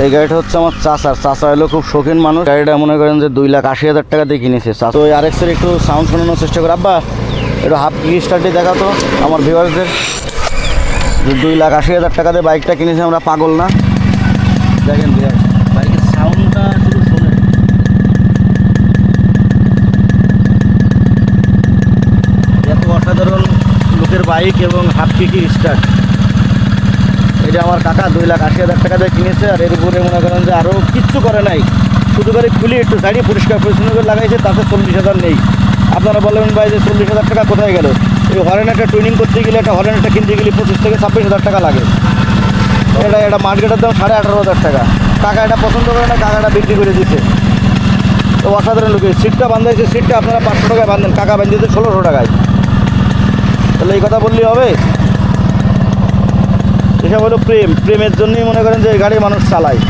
এই গাড়িটা হচ্ছে আমার চাচার। চাচা হলো খুব শৌখিন মানুষ। গাড়িটা মনে করেন যে দুই লাখ আশি হাজার টাকা দিয়ে কিনেছে। তো ওই আরেক্সের একটু সাউন্ড শোনানোর চেষ্টা করে। আব্বা, একটু হাফ স্টার্টে দেখাতো আমার ভিউয়ারদের যে দুই লাখ আশি হাজার টাকা দিয়ে বাইকটা কিনেছে, আমরা পাগল না? দেখেন সাউন্ডটা এত অসাধারণ লোকের বাইক এবং হাফ কিকি স্টার্ট এটা আমার কাকা দুই লাখ আশি হাজার টাকা দিয়ে কিনেছে আর এর উপরে মনে করেন যে আরও কিচ্ছু করে নাই। শুধু করে খুলি একটু সাইডে পরিষ্কার পরিচ্ছন্ন করে লাগাইছে, তাতে চল্লিশ হাজার নেই। আপনারা বলবেন ভাই যে চল্লিশ হাজার টাকা কোথায় গেল? এই হরেন একটা টুইনিং করতে গেলে একটা হরেন একটা কিনতে গেলে পঁচিশ থেকে ছাব্বিশ হাজার টাকা লাগে। এটা এটা মার্কেটের দাম সাড়ে আঠারো হাজার টাকা। কাকা এটা পছন্দ করে না কাকা এটা বিক্রি করে দিচ্ছে তো অসাধারণ লোকে সিটটা বান্ধাইছে সিটটা আপনারা পাঁচশো টাকায় বান্ধেন কাকা বান্ধিয়েছে ষোলোশো টাকায়। তাহলে এই কথা বললেই হবে? এসব হলো প্রেম। প্রেমের জন্যই মনে করেন যে গাড়ি মানুষ চালায়।